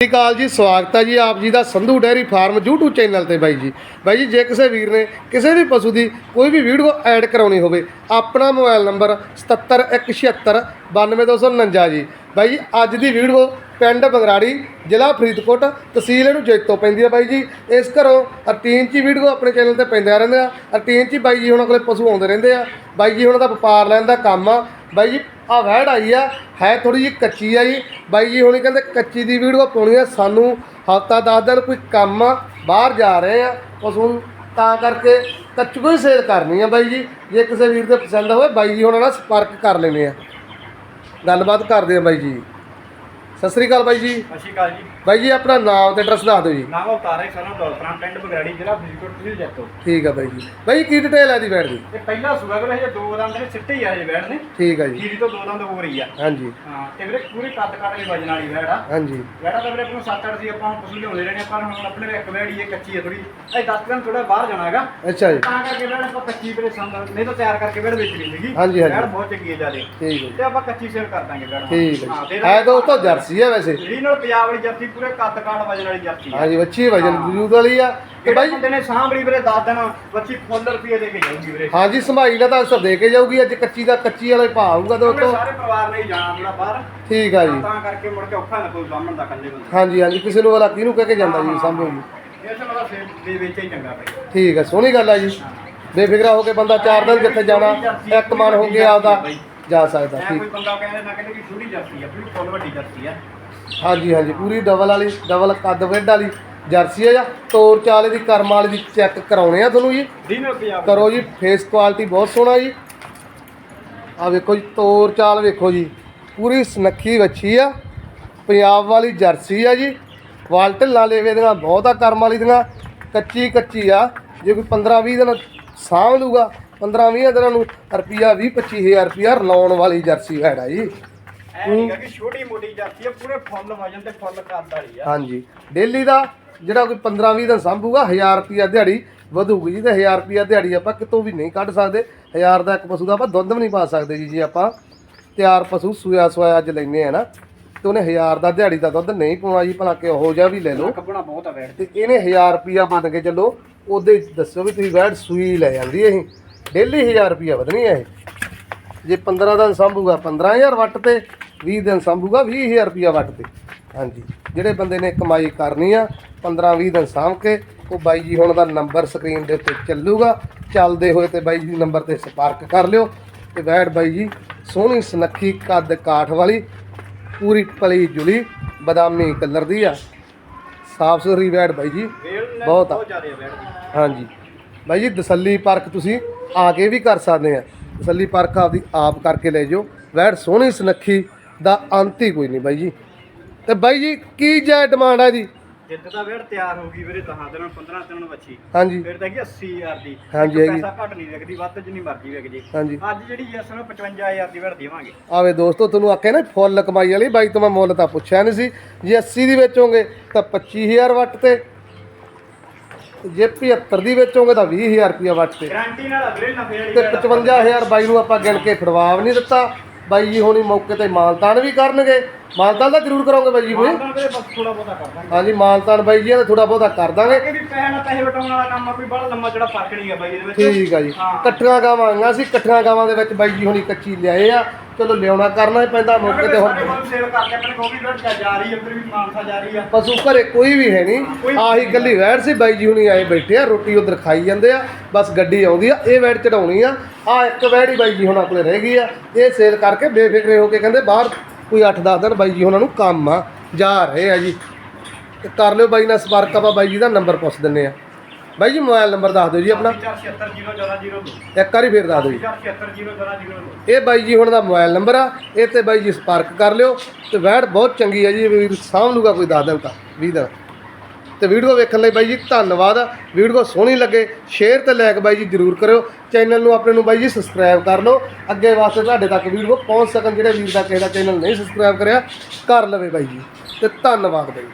ਸਤਿ ਸ਼੍ਰੀ ਅਕਾਲ ਜੀ, ਸਵਾਗਤ ਹੈ ਜੀ ਆਪ ਜੀ ਦਾ Sandhu dairy farm YouTube channel ਤੇ ਬਾਈ ਜੀ। ਬਾਈ ਜੀ, ਜੇ ਕਿਸੇ ਵੀਰ ਨੇ ਕਿਸੇ ਵੀ ਪਸ਼ੂ ਦੀ ਕੋਈ ਵੀ ਵੀਡੀਓ ਐਡ ਕਰਾਉਣੀ ਹੋਵੇ, ਆਪਣਾ ਮੋਬਾਈਲ ਨੰਬਰ 7717692249 ਜੀ। ਬਾਈ ਜੀ, ਅੱਜ ਦੀ ਵੀਡੀਓ ਪਿੰਡ ਬੰਗਰਾੜੀ, ਜ਼ਿਲ੍ਹਾ ਫਰੀਦਕੋਟ, ਤਹਿਸੀਲ ਇਹਨੂੰ ਜੈਤੋ ਪੈਂਦੀ ਹੈ ਬਾਈ ਜੀ। ਇਸ ਘਰੋਂ ਰੂਟੀਨ 'ਚ ਹੀ ਵੀਡੀਓ ਆਪਣੇ ਚੈਨਲ ਤੇ ਪੈਂਦੇ ਰਹਿੰਦੇ ਆ ਰੂਟੀਨ 'ਚ ਹੀ ਬਾਈ ਜੀ ਹੁਣਾਂ ਕੋਲੇ ਪਸ਼ੂ ਆਉਂਦੇ ਰਹਿੰਦੇ ਆ। ਬਾਈ ਜੀ ਉਹਨਾਂ ਦਾ ਵਪਾਰ ਲੈਣ ਦਾ ਕੰਮ ਆ। ਬਾਈ ਜੀ ਆ ਵੈੜ ਆਈ ਆ, ਹੈ ਥੋੜੀ ਜਿਹੀ ਕੱਚੀ ਆ ਜੀ। ਬਾਈ ਜੀ ਹੁਣੀ ਕਹਿੰਦੇ ਕੱਚੀ ਦੀ ਵੀਡੀਓ ਪਾਉਣੀ ਆ। ਸਾਨੂੰ ਹਫਤਾ 10 ਦਿਨ ਕੋਈ ਕੰਮ ਆ, ਬਾਹਰ ਜਾ ਰਹੇ ਆ। ਪਸ਼ੂ ਨੂੰ ਤਾਂ ਕਰਕੇ ਕੱਚੂ ਹੀ ਸੇਲ ਕਰਨੀ ਆ ਬਾਈ ਜੀ। ਜੇ ਕਿਸੇ ਵੀਰ ਦੇ ਪਸੰਦ ਹੋਵੇ, ਬਾਈ ਜੀ ਉਹਨਾਂ ਨਾਲ ਸੰਪਰਕ ਕਰ ਲੈਣੇ ਆ। ਗੱਲਬਾਤ ਕਰਦੇ ਆ ਬਾਈ ਜੀ। ਸਤਿ ਸ੍ਰੀ ਅਕਾਲ ਬਾਈ ਜੀ। ਸਤਿ ਸ਼੍ਰੀ ਅਕਾਲ ਜੀ। ਬਾਈ ਜੀ ਆਪਣਾ ਨਾਮ ਤੇ ਐਡਰੈਸ ਦੱਸ ਦਿਓ ਜੀ। ਨਾਮ ਅਵਤਾਰ ਹੈ ਸਾਨੂੰ ਡੋਲਫਰਾਂ ਪਿੰਡ ਬਗਰਾੜੀ ਜ਼ਿਲ੍ਹਾ ਫਰੀਦਕੋਟ ਤਹਿਸੀਲ ਜੈਤੋ। ਠੀਕ ਆ ਬਾਈ ਜੀ। ਬਾਈ ਕੀ ਡਿਟੇਲ ਹੈ ਦੀ ਵੈੜ ਦੀ? ਇਹ ਪਹਿਲਾ ਸੂਆ ਕੋਲ ਹਜੇ ਦੋ ਦੰਦ ਨੇ ਸਿੱਟੇ ਹੀ ਆ ਜੇ ਬੈਠ ਨੇ। ਠੀਕ ਆ ਜੀ। ਜੀਰੀ ਤੋਂ ਦੋ ਦੰਦ ਹੋ ਰਹੀ ਆ। ਹਾਂਜੀ। ਹਾਂ ਤੇ ਵੀਰੇ ਪੂਰੀ ਕੱਦ ਕੱਟ ਕੇ ਵਜਣ ਵਾਲੀ ਵੈੜ ਆ। ਹਾਂਜੀ। ਵੈੜਾ ਤਾਂ ਵੀਰੇ ਆਪਣਾ 7-8 ਸੀ ਆਪਾਂ ਪਸ਼ੂ ਲਿਆਉਂਦੇ ਰਹਿਣੇ ਪਰ ਹੁਣ ਆਪਣੇ ਇੱਕ ਵੈੜੀ ਇਹ ਕੱਚੀ ਹੈ ਥੋੜੀ ਇਹ 10 ਦਿਨ ਥੋੜਾ ਬਾਹਰ ਜਾਣਾ ਹੈਗਾ। ਅੱਛਾ ਜੀ। ਤਾਂ ਕਰਕੇ ਵੈੜ ਆਪਾਂ ਕੱਚੀ ਵੀਰੇ ਸੰਦ ਨਹੀਂ ਤਾਂ ਤਿਆਰ ਕਰਕੇ ਵੈੜ ਵੇਚਣੀ ਸੀਗੀ। ਹਾਂਜੀ, ਹਾਂਜੀ। ਬਹੁਤ ਚੰਗੀ ਹੈ ਜਿਆਦੇ। ਠੀਕ ਹੈ ਤੇ ਆਪਾਂ ਕੱਚੀ ਸੇਲ ਕਰ ਦਾਂਗੇ ਵੈੜ ਠੀਕ ਹਾਂ, ਹੈ ਦੇ ਹੈ ਦੋਸਤੋ ਜਰਸੀ ਹੈ ਵੈਸੇ। ਜਿਹੜੀ ਨਾਲ ਪੰਜਾਬ ਵਾਲੀ ਜਰਸੀ ਪੂਰੇ ਕੱਦ ਕਾਟ ਵਜਣ ਵਾਲੀ ਜਰਸੀ ਆ। ਹਾਂਜੀ ਬੱਚੀ ਵਜਨ ਵਜੂਦ ਵਾਲੀ ਆ। ਤੇ ਬਾਈ ਬੰਦੇ ਨੇ ਸਾਂਭਲੀ ਵੀਰੇ 10 ਦਿਨ ਬੱਚੀ ਫੁੱਲ ਰੁਪਏ ਦੇ ਕੇ ਜਾਊਗੀ ਵੀਰੇ। ਹਾਂਜੀ ਸੰਭਾਈ ਦਾ ਤਾਂ ਅਸਰ ਦੇ ਕੇ ਜਾਊਗੀ ਅੱਜ ਕੱਚੀ ਦਾ ਕੱਚੀ ਵਾਲਾ ਹੀ ਭਾਅ ਆਊਗਾ ਦੋਸਤੋ। ਸਾਰੇ ਪਰਿਵਾਰ ਨੇ ਹੀ ਜਾਣਾ ਥੋੜਾ ਬਾਹਰ। ਠੀਕ ਆ ਜੀ। ਤਾਂ ਕਰਕੇ ਮੁੜ ਕੇ ਔਖਾ ਨਾ ਕੋਈ ਬਾਹਮਣ ਦਾ ਕੱਲੇ ਬੰਦੇ ਹਾਂਜੀ ਹਾਂਜੀ ਕਿਸੇ ਨੂੰ ਵਾਲਾ ਕਿਹਨੂੰ ਕਹਿ ਕੇ ਜਾਂਦਾ ਜੀ ਸੰਭੋ ਜੀ ਇਸ ਵਾਲਾ ਸੇਬ ਦੇ ਵਿੱਚ ਹੀ ਚੰਗਾ ਪਈ ਠੀਕ ਆ ਸੋਹਣੀ ਗੱਲ ਆ ਜੀ। ਬੇਫਿਕਰਾ ਹੋ ਕੇ ਬੰਦਾ ਚਾਰ ਦਿਨ ਜਿੱਥੇ ਜਾਣਾ ਇੱਕ ਮਨ ਹੋ ਕੇ ਆਪਦਾ। ਜਾ ਸਕਦਾ ਠੀਕ। ਕੋਈ ਬੰਦਾ ਕਹਿੰਦਾ ਨਾ ਕਹਿੰਦੇ ਕਿ ਛੋਟੀ ਜਰਸੀ ਆ ਪੂਰੀ ਫੁੱਲ ਵੱਡੀ ਜਰਸੀ ਆ। ਹਾਂਜੀ ਹਾਂਜੀ ਪੂਰੀ ਡਬਲ ਵਾਲੀ ਡਬਲ ਕੱਦ ਵੈਡ ਵਾਲੀ ਜਰਸੀ ਆ ਜਾਂ ਤੋਰ ਚਾਲੇ ਦੀ ਕਰਮ ਵਾਲੀ ਦੀ ਚੈੱਕ ਕਰਾਉਣੇ ਆ ਤੁਹਾਨੂੰ ਜੀ। ਕਰੋ ਜੀ ਫੇਸ ਕੁਆਲਿਟੀ ਬਹੁਤ ਸੋਹਣਾ ਜੀ। ਆ ਵੇਖੋ ਜੀ ਤੋਰ ਚਾਲ ਵੇਖੋ ਜੀ ਪੂਰੀ ਸੁਨੱਖੀ ਵੱਛੀ ਆ ਪੰਜਾਬ ਵਾਲੀ ਜਰਸੀ ਆ ਜੀ। ਵਾਲ ਢਿੱਲਾਂ ਲੇਵੇ ਦੀਆਂ ਬਹੁਤ ਆ ਕਰਮ ਵਾਲੀ ਦੀਆਂ ਕੱਚੀ ਕੱਚੀ ਆ ਜੇ ਕੋਈ 15 20 ਦਿਨ ਸਾਂਭ ਲੂਗਾ 15 20 ਦਿਨਾਂ ਨੂੰ ਰੁਪਿਆ 20 25000 ਰੁਪਿਆ ਰਲਾਉਣ ਵਾਲੀ ਜਰਸੀ ਹੈੜਾ ਜੀ। ਐ ਨਹੀਂ ਕਿ ਛੋਟੀ ਮੋਟੀ ਜਰਸੀ ਆ ਪੂਰੇ ਫੁੱਲ ਵਜਨ ਤੇ ਫੁੱਲ ਕੱਦ ਵਾਲੀ ਆ। ਹਾਂਜੀ। ਡੇਲੀ ਦਾ ਜਿਹੜਾ ਕੋਈ 15 20 ਦਿਨ ਸੰਭੂਗਾ 1000 ਰੁਪਿਆ ਦਿਹਾੜੀ ਵਧੂਗੀ ਜੀ ਤੇ 1000 ਰੁਪਿਆ ਦਿਹਾੜੀ ਆਪਾਂ ਕਿਤੋਂ ਵੀ ਨਹੀਂ ਕੱਢ ਸਕਦੇ। 1000 ਦਾ ਇੱਕ ਪਸ਼ੂ ਦਾ ਆਪਾਂ ਦੁੱਧ ਵੀ ਨਹੀਂ ਪਾ ਸਕਦੇ ਜੀ ਜੇ ਆਪਾਂ ਤਿਆਰ ਪਸ਼ੂ ਸੂਆ ਸੂਆ ਅੱਜ ਲੈਨੇ ਆ ਨਾ ਤੇ ਉਹਨੇ 1000 ਦਾ ਦਿਹਾੜੀ ਦਾ ਦੁੱਧ ਨਹੀਂ ਪਾਉਣਾ ਜੀ ਭਲਾ ਕਿ ਉਹੋ ਜਿਹਾ ਵੀ ਲੈ ਲਓ। ਕੱਪੜਾ ਬਹੁਤ ਆ ਵੈੜ ਤੇ ਇਹਨੇ 1000 ਰੁਪਿਆ ਮੰਨ ਕੇ ਚੱਲੋ ਉਹਦੇ ਦੱਸੋ ਵੀ ਤੁਸੀਂ ਵੈਟ ਸੂਈ ਲੈ ਜਾਂਦੀ ਇਹ। ਡੇਲੀ 1000 ਰੁਪਿਆ ਵਧਣੀ ਹੈ ਇਹ। ਜੇ 15 ਦਿਨ ਸੰਭੂਗਾ 15000 ਵੱਟ ਤੇ 20 ਦਿਨ ਸੰਭੂਗਾ 20000 ਰੁਪਿਆ ਵੱਟ ਤੇ। ਹਾਂਜੀ ਜਿਹੜੇ ਬੰਦੇ ਨੇ ਕਮਾਈ ਕਰਨੀ ਆ 15 20 ਦਿਨ ਸਾਂਭ ਕੇ ਉਹ ਬਾਈ ਜੀ ਹੁਣ ਦਾ ਨੰਬਰ ਸਕਰੀਨ ਦੇ ਉੱਤੇ ਚੱਲੂਗਾ। ਚੱਲਦੇ ਹੋਏ ਤੇ ਬਾਈ ਜੀ ਨੰਬਰ ਤੇ ਸੰਪਰਕ ਕਰ ਲਿਓ। ਤੇ ਵੈਟ ਬਾਈ ਜੀ ਸੋਹਣੀ ਸੁਨੱਖੀ ਕੱਦ ਕਾਠ ਵਾਲੀ ਪੂਰੀ ਪਲੀ ਜੁਲੀ ਬਦਾਮੀ ਕਲਰ ਦੀ ਆ। ਸਾਫ਼ ਸੁਥਰੀ ਵੈਟ ਬਾਈ ਜੀ। ਬਹੁਤ ਆ। ਵੈੜ ਹਾਂਜੀ। ਬਾਈ ਜੀ ਤਸੱਲੀ ਪਰਖ ਤੁਸੀਂ। ਆ ਕੇ ਵੀ ਕਰ ਸਕਦੇ ਆ। ਤਸੱਲੀ ਪਰਖ ਆਪਦੀ ਆਪ ਕਰਕੇ ਲੈ ਜਾਓ। ਵੈੜ ਸੋਹਣੀ ਸੁਨੱਖੀ ਦਾ ਅੰਤ ਹੀ ਕੋਈ ਨਹੀਂ ਬਾਈ ਜੀ। ਤੇ ਬਾਈ ਜੀ ਕੀ ਜੈ ਡਿਮਾਂਡ ਆ ਜੀ ਜਿੱਦ ਦਾ ਵੇੜ ਤਿਆਰ ਹੋ ਗਈ ਵੀਰੇ 10 ਦਿਨਾਂ 15 ਦਿਨਾਂ ਨੂੰ ਵੱਛੀ ਹਾਂਜੀ। ਫਿਰ ਤਾਂ ਹੈਗੀ 80000 ਦੀ। ਹਾਂਜੀ, ਹੈਗੀ। ਪੈਸਾ ਘੱਟ ਨਹੀਂ ਵਿਕਦੀ ਵੱਧ ਜਿੰਨੀ ਮਰਜ਼ੀ ਵਿਕ ਜੇ। ਹਾਂਜੀ। ਅੱਜ ਜਿਹੜੀ ਇਸ ਨੂੰ 55000 ਦੀ ਵੇੜ ਦੇਵਾਂਗੇ। ਆਵੇ ਦੋਸਤੋ ਤੁਹਾਨੂੰ ਆਖਿਆ ਨਾ ਫੁੱਲ ਕਮਾਈ ਵਾਲੀ ਬਾਈ ਤੋਂ ਮੈਂ ਮੁੱਲ ਤਾਂ ਪੁੱਛਿਆ ਨਹੀਂ ਸੀ। ਜੇ 80 ਦੀ ਵੇਚੋਗੇ ਤਾਂ 25000 ਵੱਟ ਤੇ। ਜੇ 75 ਦੀ ਵੇਚੋਗੇ ਤਾਂ 20000 ਰੁਪਇਆ ਵੱਟ ਤੇ। ਗਾਰੰਟੀ ਨਾਲ ਵੀਰੇ ਨਫੇ ਵਾਲੀ ਤੇ ਵੇੜ 55000 ਬਾਈ ਨੂੰ ਆਪਾਂ ਗਿਣ ਕੇ ਫੜਵਾ ਵੀ ਨਹੀਂ ਦਿੱਤਾ। ਬਾਈ ਜੀ ਹੁਣੀ ਮੌਕੇ ਤੇ ਮਾਨਤਾਨ ਵੀ ਕਰਨਗੇ। ਮਾਨਤਾਨ ਤਾਂ ਜ਼ਰੂਰ ਕਰੋਗੇ ਬਾਈ ਜੀ ਬਸ ਥੋੜਾ ਬਹੁਤਾ ਕਰ ਦਾਂਗੇ। ਹਾਂਜੀ ਮਾਨਤਾਨ ਬਾਈ ਜੀ ਦਾ ਥੋੜਾ ਬਹੁਤਾ ਕਰ ਦਾਂਗੇ। ਇਹ ਵੀ ਪੈਸੇ ਨਾਲ ਪੈਸੇ ਵਟਾਉਣ ਵਾਲਾ ਕੰਮ ਆ ਕੋਈ ਬੜਾ ਲੰਮਾ ਜਿਹੜਾ ਫ਼ਰਕ ਨਹੀਂ ਹੈ ਬਾਈ ਇਹਦੇ ਵਿੱਚ। ਠੀਕ ਆ ਜੀ। ਹਾਂ। ਇਕੱਠੀਆਂ ਗਾਵਾਂ ਆਈਆਂ ਸੀ ਇਕੱਠੀਆਂ ਗਾਵਾਂ ਦੇ ਵਿੱਚ ਬਾਈ ਜੀ ਹੁਣੀ ਕੱਚੀ ਲਿਆਏ ਆ। ਚਲੋ ਲਿਆਉਣਾ ਕਰਨਾ ਹੀ ਪੈਂਦਾ ਮੌਕੇ ਤੇ ਹੁਣ ਸੇਲ ਕਰਕੇ ਆਪਣੇ ਵੀ ਵੇੜ ਜਾ ਰਹੀ ਹੈ ਫਿਰ ਵੀ ਮਾਨਸਾ ਜਾ ਰਹੀ ਆ। ਪਸ਼ੂ ਘਰੇ ਕੋਈ ਵੀ ਹੈ ਨਹੀਂ। ਆਹੀ ਗੱਲੀ ਵੈੜ ਸੀ ਬਾਈ ਜੀ ਹੁਣੀ ਆਏ ਬੈਠੇ ਆ ਰੋਟੀ ਉਧਰ ਖਾਈ ਜਾਂਦੇ ਆ ਬਸ ਗੱਡੀ ਆਉਂਦੀ ਆ ਇਹ ਵੈੜ ਚੜਾਉਣੀ ਆ। ਆ ਇੱਕ ਵੈੜ ਹੀ ਬਾਈ ਜੀ ਹੁਣਾਂ ਕੋਲੇ ਰਹਿ ਗਈ ਆ ਇਹ ਸੇਲ ਕਰਕੇ ਬੇਫਿਕਰੇ ਹੋ ਕੇ ਕਹਿੰਦੇ ਬਾਹਰ ਕੋਈ 8-10 ਦਿਨ ਬਾਈ ਜੀ ਹੁਣਾਂ ਨੂੰ ਕੰਮ ਆ ਜਾ ਰਹੇ ਆ ਜੀ। ਤੇ ਕਰ ਲਿਓ ਬਾਈ ਨਾਲ ਸੰਪਰਕ ਆਪਾਂ ਬਾਈ ਜੀ ਦਾ ਨੰਬਰ ਪੁੱਛ ਦਿੰਨੇ ਆ। ਬਾਈ ਜੀ ਮੋਬਾਈਲ ਨੰਬਰ ਦੱਸ ਦਿਓ ਜੀ ਆਪਣਾ। 470002 ਇੱਕ ਵਾਰੀ ਫੇਰ ਦੱਸ ਦਿਓ ਜੀ। 470002 ਇਹ ਬਾਈ ਜੀ ਹੁਣ ਦਾ ਮੋਬਾਈਲ ਨੰਬਰ ਆ ਇਹ ਤੇ ਬਾਈ ਜੀ ਸੰਪਰਕ ਕਰ ਲਿਓ ਤੇ ਵੈੜ ਬਹੁਤ ਚੰਗੀ ਹੈ ਜੀ ਇਹ ਵੀਰ ਸਾਂਭ ਲੂਗਾ ਕੋਈ 10 ਦਿਨ ਤੱਕ 20 ਦਿਨ। ਤੇ ਵੀਡੀਓ ਵੇਖਣ ਲਈ ਬਾਈ ਜੀ ਧੰਨਵਾਦ ਵੀਡੀਓ ਸੋਹਣੀ ਲੱਗੇ ਸ਼ੇਅਰ ਤੇ ਲਾਈਕ ਬਾਈ ਜੀ ਜਰੂਰ ਕਰਿਓ ਚੈਨਲ ਨੂੰ ਆਪਣੇ ਨੂੰ ਬਾਈ ਜੀ ਸਬਸਕ੍ਰਾਈਬ ਕਰ ਲਓ ਅੱਗੇ ਵਾਸਤੇ ਤੁਹਾਡੇ ਤੱਕ ਵੀਡੀਓ ਪਹੁੰਚ ਸਕਣ ਜਿਹੜੇ ਵੀਰ ਦਾ ਕਿਸੇ ਦਾ ਚੈਨਲ ਨਹੀਂ ਸਬਸਕ੍ਰਾਈਬ ਕਰਿਆ ਕਰ ਲਵੇ ਬਾਈ ਜੀ। ਤੇ ਧੰਨਵਾਦ ਬਾਈ